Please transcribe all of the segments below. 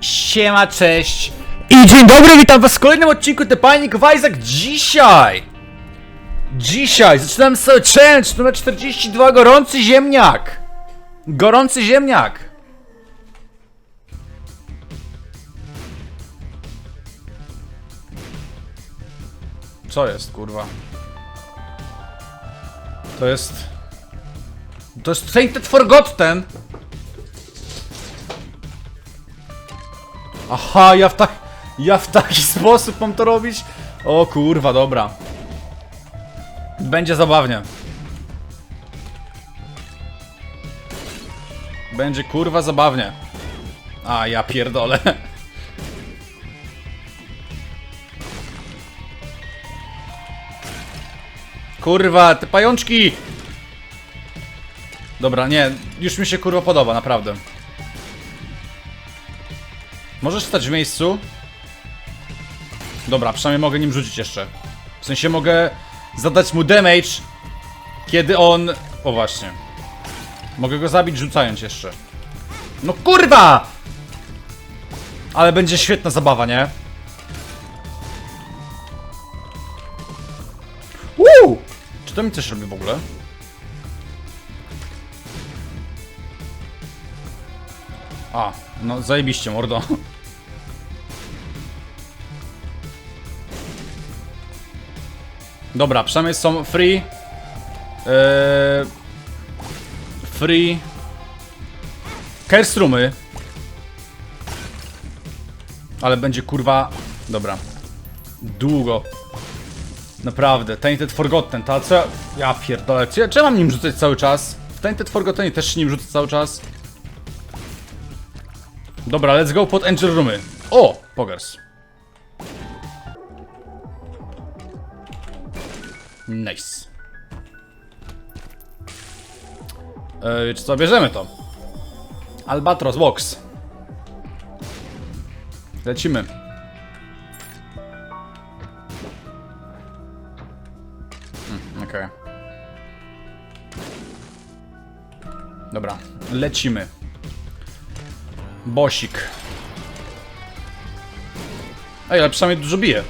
Siema, cześć i dzień dobry, witam was w kolejnym odcinku The Panic Isaac. Dzisiaj, dzisiaj zaczynam sobie challenge numer 42, gorący ziemniak. Gorący ziemniak. Co jest, kurwa? To jest... To jest Tainted Forgotten. Aha, ja w tak... Ja w taki sposób mam to robić? O kurwa, dobra. Będzie zabawnie. Będzie kurwa zabawnie. A, ja pierdolę. Kurwa, te pajączki! Dobra, nie, już mi się kurwa podoba, naprawdę. Możesz stać w miejscu? Dobra, przynajmniej mogę nim rzucić jeszcze. W sensie mogę zadać mu damage, kiedy on... O właśnie. Mogę go zabić rzucając jeszcze. No kurwa! Ale będzie świetna zabawa, nie? Uuu! Czy to mi coś robi w ogóle? A, no zajebiście, mordo. Dobra, przynajmniej są free. Eee, free. Kerstrumy. Ale będzie kurwa. Dobra. Długo. Naprawdę. Tainted Forgotten. Ta co ja. Ja pierdolę. Czy, czy mam nim rzucać cały czas? W Tainted Forgotten też nim rzucę cały czas. Dobra, let's go pod Angel Roomy. O! Pogers. Nice. Eee, czy co, bierzemy to? Albatros Box. Lecimy. Hmm, Okej. Dobra, lecimy. Bosik. Ej, ale przynajmniej dużo bije.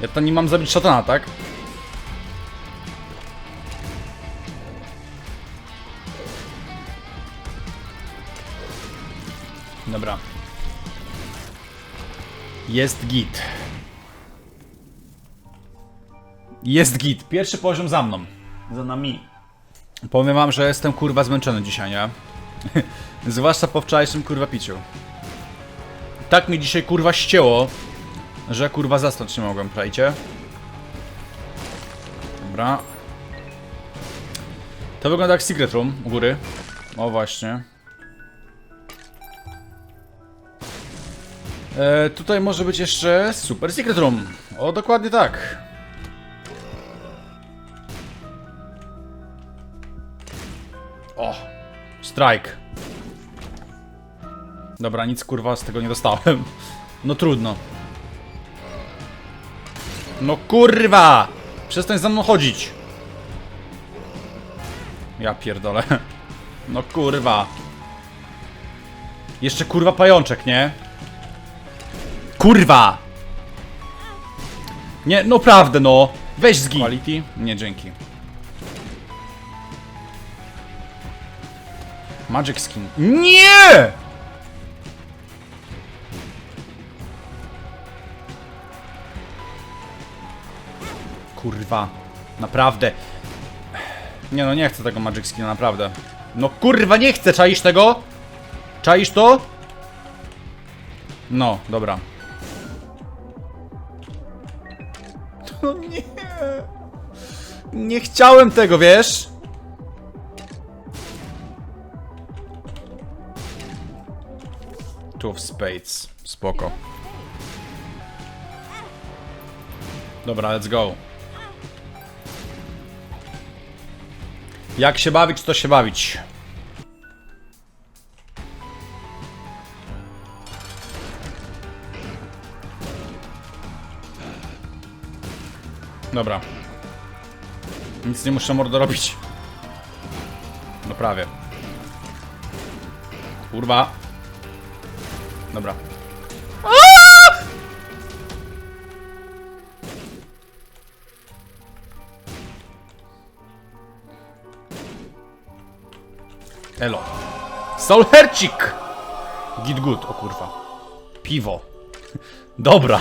Ja to nie mam zabić szatana, tak? Dobra. Jest git. Jest git. Pierwszy poziom za mną. Za nami. Powiem wam, że jestem kurwa zmęczony dzisiaj, nie? Zwłaszcza po wczorajszym kurwa piciu. Tak mi dzisiaj kurwa ścięło, że kurwa zasnąć nie mogłem, prajcie. Dobra. To wygląda jak Secret Room u góry. O właśnie. E, tutaj może być jeszcze Super Secret Room. O, dokładnie tak. Strike. Dobra, nic kurwa z tego nie dostałem. No trudno. No kurwa! Przestań za mną chodzić. Ja pierdolę. No kurwa. Jeszcze kurwa pajączek, nie? Kurwa! Nie, no prawdę, no. Weź zgin. Quality? Nie, dzięki. Magic skin. Nie! Kurwa. Naprawdę. Nie no, nie chcę tego Magic Skina, naprawdę. No kurwa, nie chcę, czaisz tego? Czaisz to? No, dobra. No nie. Nie chciałem tego, wiesz? Two of Spades. Spoko. Dobra, let's go. Jak się bawić, to się bawić. Dobra. Nic nie muszę mordo robić. No prawie. Kurwa. Dobra. Elo. Solhercik! Git good, o kurwa. Piwo. Dobra.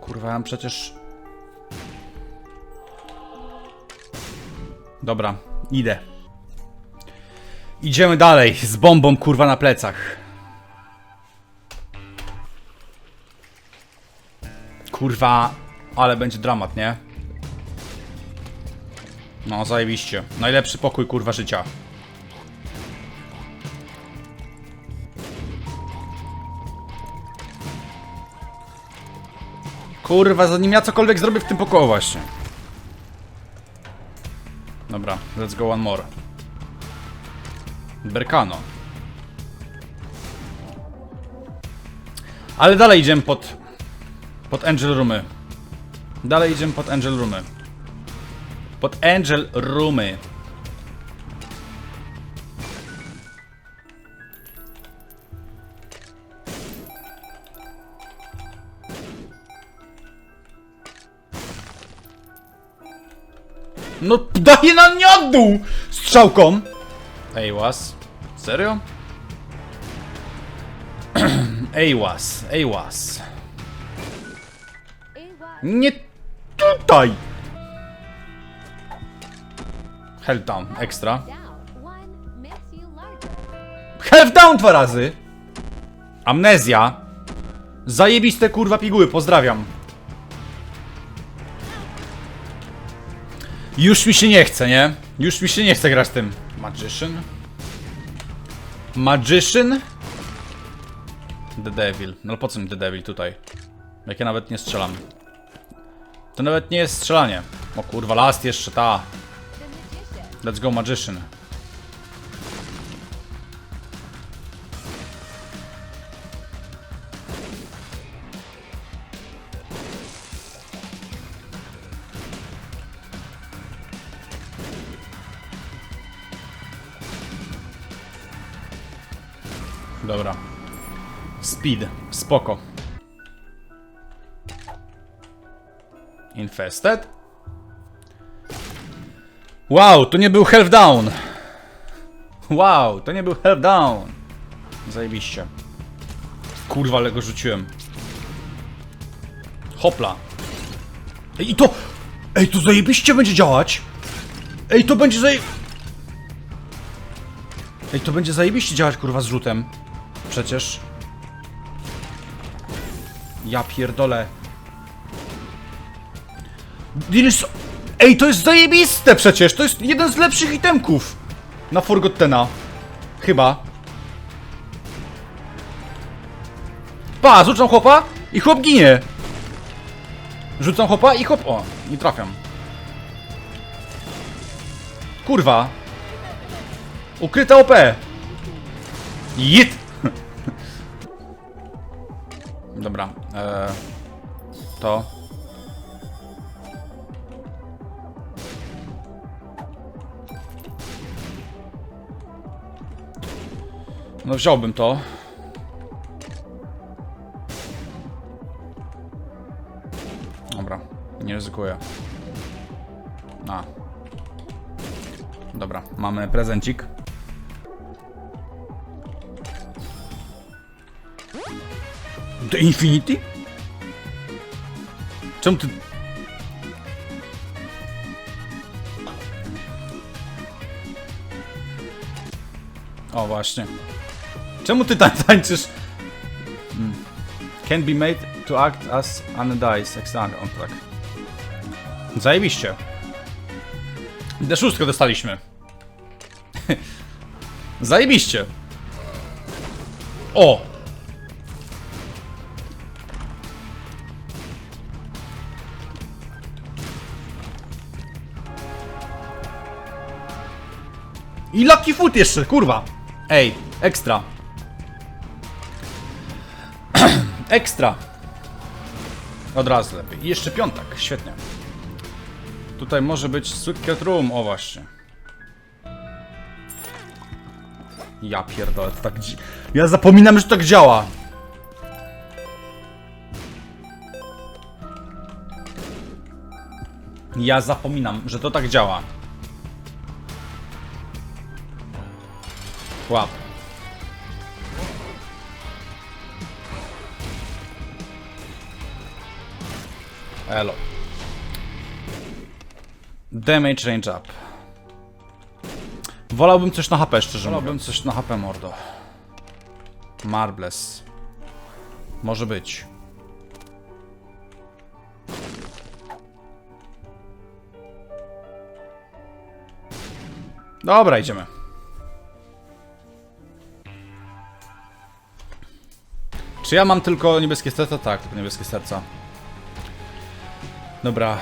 Kurwa, przecież... Dobra, idę. Idziemy dalej, z bombą kurwa na plecach. Kurwa, ale będzie dramat, nie? No, zajebiście. Najlepszy pokój kurwa życia. Kurwa, zanim ja cokolwiek zrobię w tym pokoju właśnie. Let's go one more. Berkano. Ale dalej idziemy pod... Pod Angel Roomy. Dalej idziemy pod Angel Roomy. Pod Angel Roomy. No daje na nie od dół! Strzałką! Ej, was. Serio? Ej, was. Ej, was. Nie tutaj! Hell down, ekstra. down. One makes you larger. Health down dwa razy! Amnezja. Zajebiste kurwa piguły, pozdrawiam. Już mi się nie chce, nie? Już mi się nie chce grać tym. Magician? Magician? The Devil. No po co mi The Devil tutaj? Jak ja nawet nie strzelam. To nawet nie jest strzelanie. O kurwa, last jeszcze ta. Let's go Magician. Dobra. Speed. Spoko. Infested? Wow, to nie był Help Down. Wow, to nie był Help Down. Zajebiście. Kurwa, ale go rzuciłem. Hopla. Ej, i to... Ej, to zajebiście będzie działać. Ej, to będzie zaje... Ej, to będzie zajebiście działać, kurwa, z rzutem. Przecież. Ja pierdolę. Dilis... Ej, to jest zajebiste przecież! To jest jeden z lepszych itemków na Forgottena. Chyba. Pa, rzucam chłopa i chłop ginie. Rzucam chłopa i chłop... O, nie trafiam. Kurwa. Ukryta OP. Jit! Dobra. E, to. No wziąłbym to. Dobra, nie ryzykuję. A. Dobra, mamy prezencik. The Infinity? Czemu ty... O, właśnie. Czemu ty tań tańczysz? Hmm. Can be made to act as an dice. On tak. Zajebiście. D6 dostaliśmy. Zajebiście. O! I Lucky Foot jeszcze, kurwa! Ej, ekstra. Ekstra. Od razu lepiej. I jeszcze piątak, świetnie. Tutaj może być Suitcat Room, o właśnie. Ja pierdolę, to tak Ja zapominam, że tak działa. Ja zapominam, że to tak działa. Łap. Elo. Damage range up. Wolałbym coś na HP, szczerze Wolałbym coś na HP, mordo. Marbles. Może być. Dobra, idziemy. Czy ja mam tylko niebieskie serca? Tak, tylko niebieskie serca. Dobra.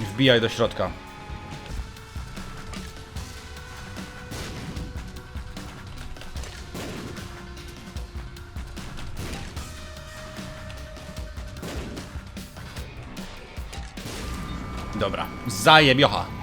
Wbijaj do środka. Dobra, zajebiocha.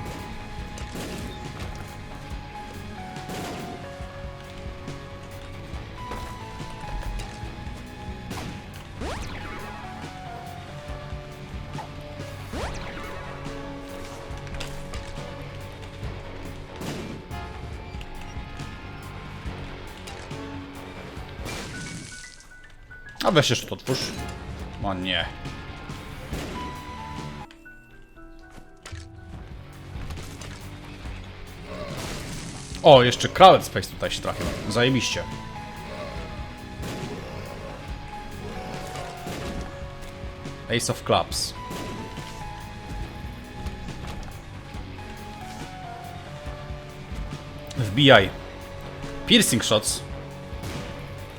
A weź jeszcze to otwórz. O nie. O, jeszcze Crowd Space tutaj się trafił. Zajebiście. Ace of Clubs. Wbijaj. Piercing shots.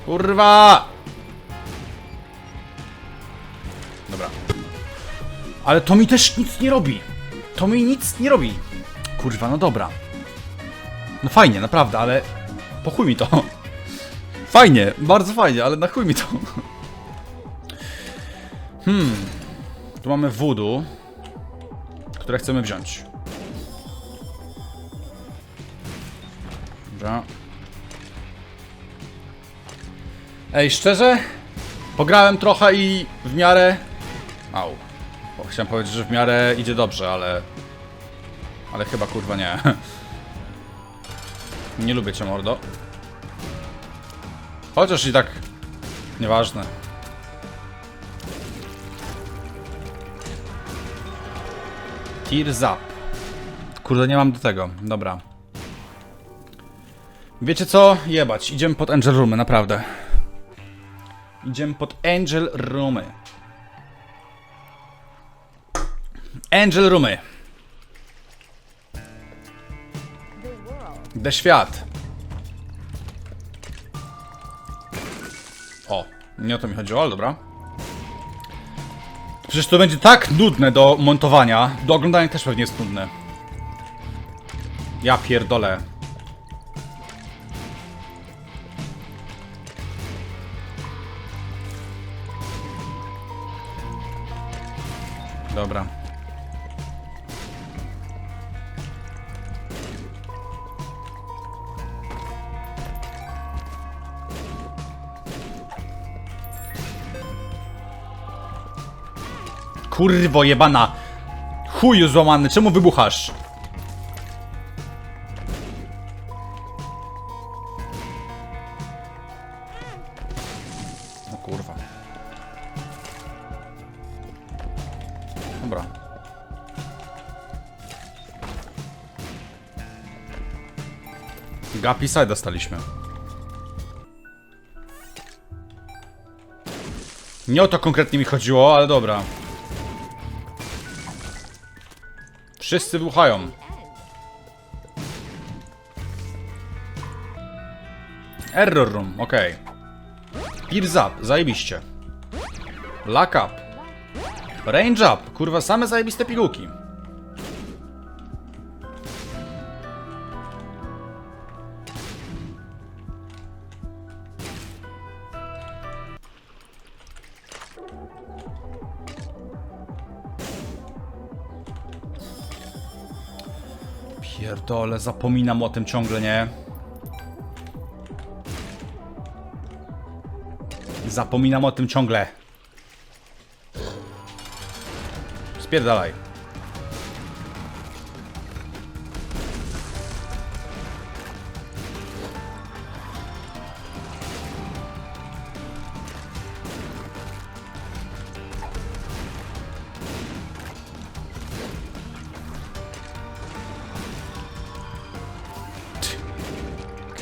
Kurwa! Ale to mi też nic nie robi. To mi nic nie robi. Kurwa, no dobra. No fajnie, naprawdę, ale po chuj mi to. Fajnie, bardzo fajnie, ale na chuj mi to. Hmm. Tu mamy voodoo, które chcemy wziąć. Dobra. Ej, szczerze? Pograłem trochę i w miarę... Au. Chciałem powiedzieć, że w miarę idzie dobrze, ale... Ale chyba kurwa nie. Nie lubię cię, mordo. Chociaż i tak... Nieważne. Tears up. Kurde, nie mam do tego. Dobra. Wiecie co? Jebać. Idziemy pod Angel Roomy, naprawdę. Idziemy pod Angel Roomy. Angel Roomy. The świat. O, nie o to mi chodziło, ale dobra. Przecież to będzie tak nudne do montowania. Do oglądania też pewnie jest nudne. Ja pierdolę. Dobra. Kurwo jebana! Chuju złamany, czemu wybuchasz? O kurwa. Dobra. Gapi side dostaliśmy. Nie o to konkretnie mi chodziło, ale dobra. Wszyscy wybuchają. Error room, okej. Pierce up, zajebiście. Lock up. Range up, kurwa, same zajebiste pigułki. Pierdole, zapominam o tym ciągle, nie? Zapominam o tym ciągle. Spierdalaj.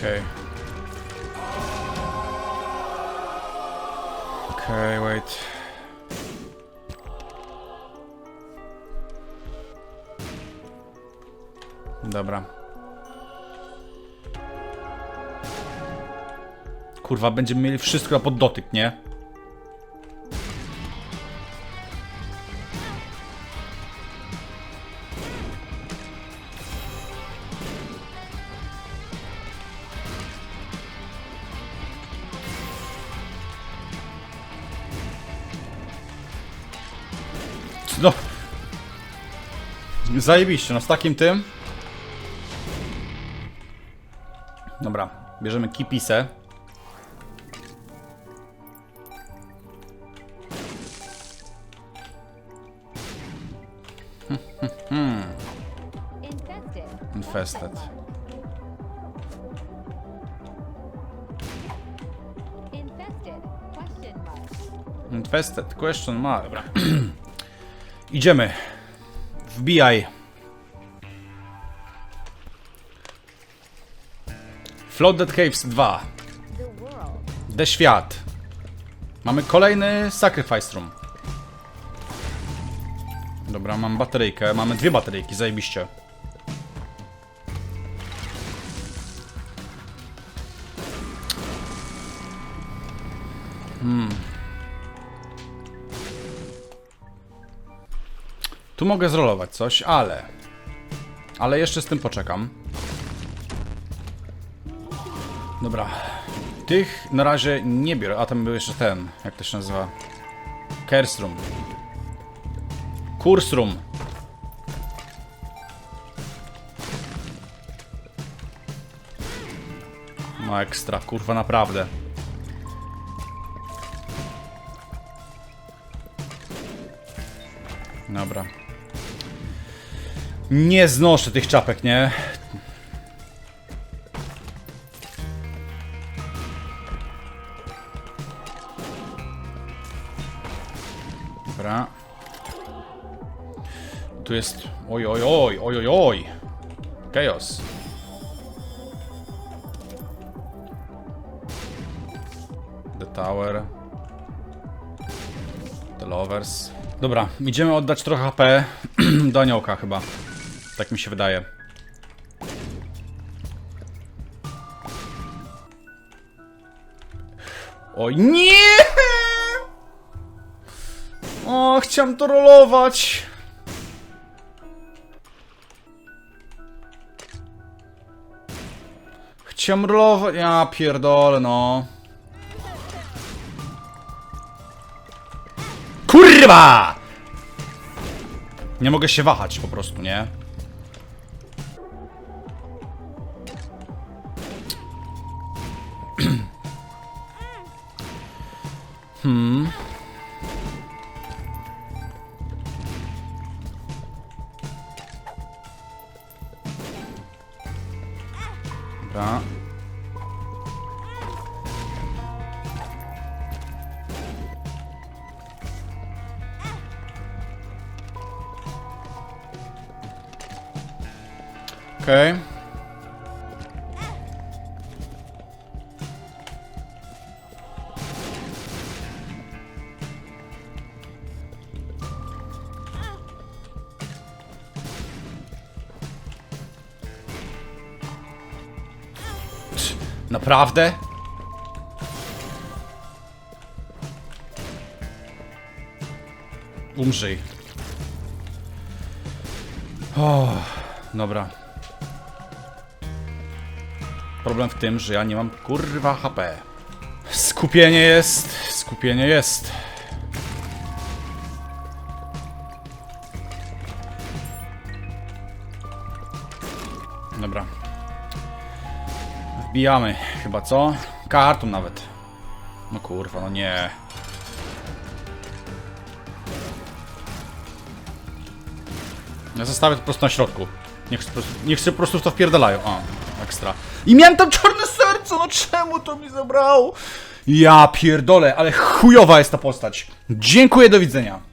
Okay. Okay, wait. Dobra. Kurwa, będziemy mieli wszystko pod dotyk, nie? Zajebiście, no z takim tym. Dobra, bierzemy kipisę. Infested. Infested. Infested. Question mark. Infested, question mark. Dobra. Idziemy. Wbijaj. Flooded Caves 2. The Świat. Mamy kolejny Sacrifice Room. Dobra, mam bateryjkę. Mamy dwie bateryjki, zajebiście. Tu mogę zrolować coś, ale... Ale jeszcze z tym poczekam. Dobra. Tych na razie nie biorę. A tam był jeszcze ten. Jak to się nazywa? Kerstrom. Kursrum. No ekstra, kurwa naprawdę. Dobra. Nie znoszę tych czapek, nie? Dobra. Tu jest... Oj, oj, oj, oj, oj, oj. Chaos. The Tower. The Lovers. Dobra, idziemy oddać trochę HP do aniołka chyba. Tak mi się wydaje. Oj, nie! O, chciałem to rolować. Chciałem rolować. Ja pierdolę, no. Kurwa! Nie mogę się wahać po prostu, nie? Okej. Cz, Naprawdę? Umrzyj. O, dobra. Problem w tym, że ja nie mam kurwa HP. Skupienie jest, skupienie jest. Dobra. Wbijamy chyba, co? Kartą nawet. No kurwa, no nie. Ja zostawię to po prostu na środku. Niech, niech sobie po prostu w to wpierdalają. O, ekstra. I miałem tam czarne serce, no czemu to mi zabrało? Ja pierdolę, ale chujowa jest ta postać. Dziękuję, do widzenia.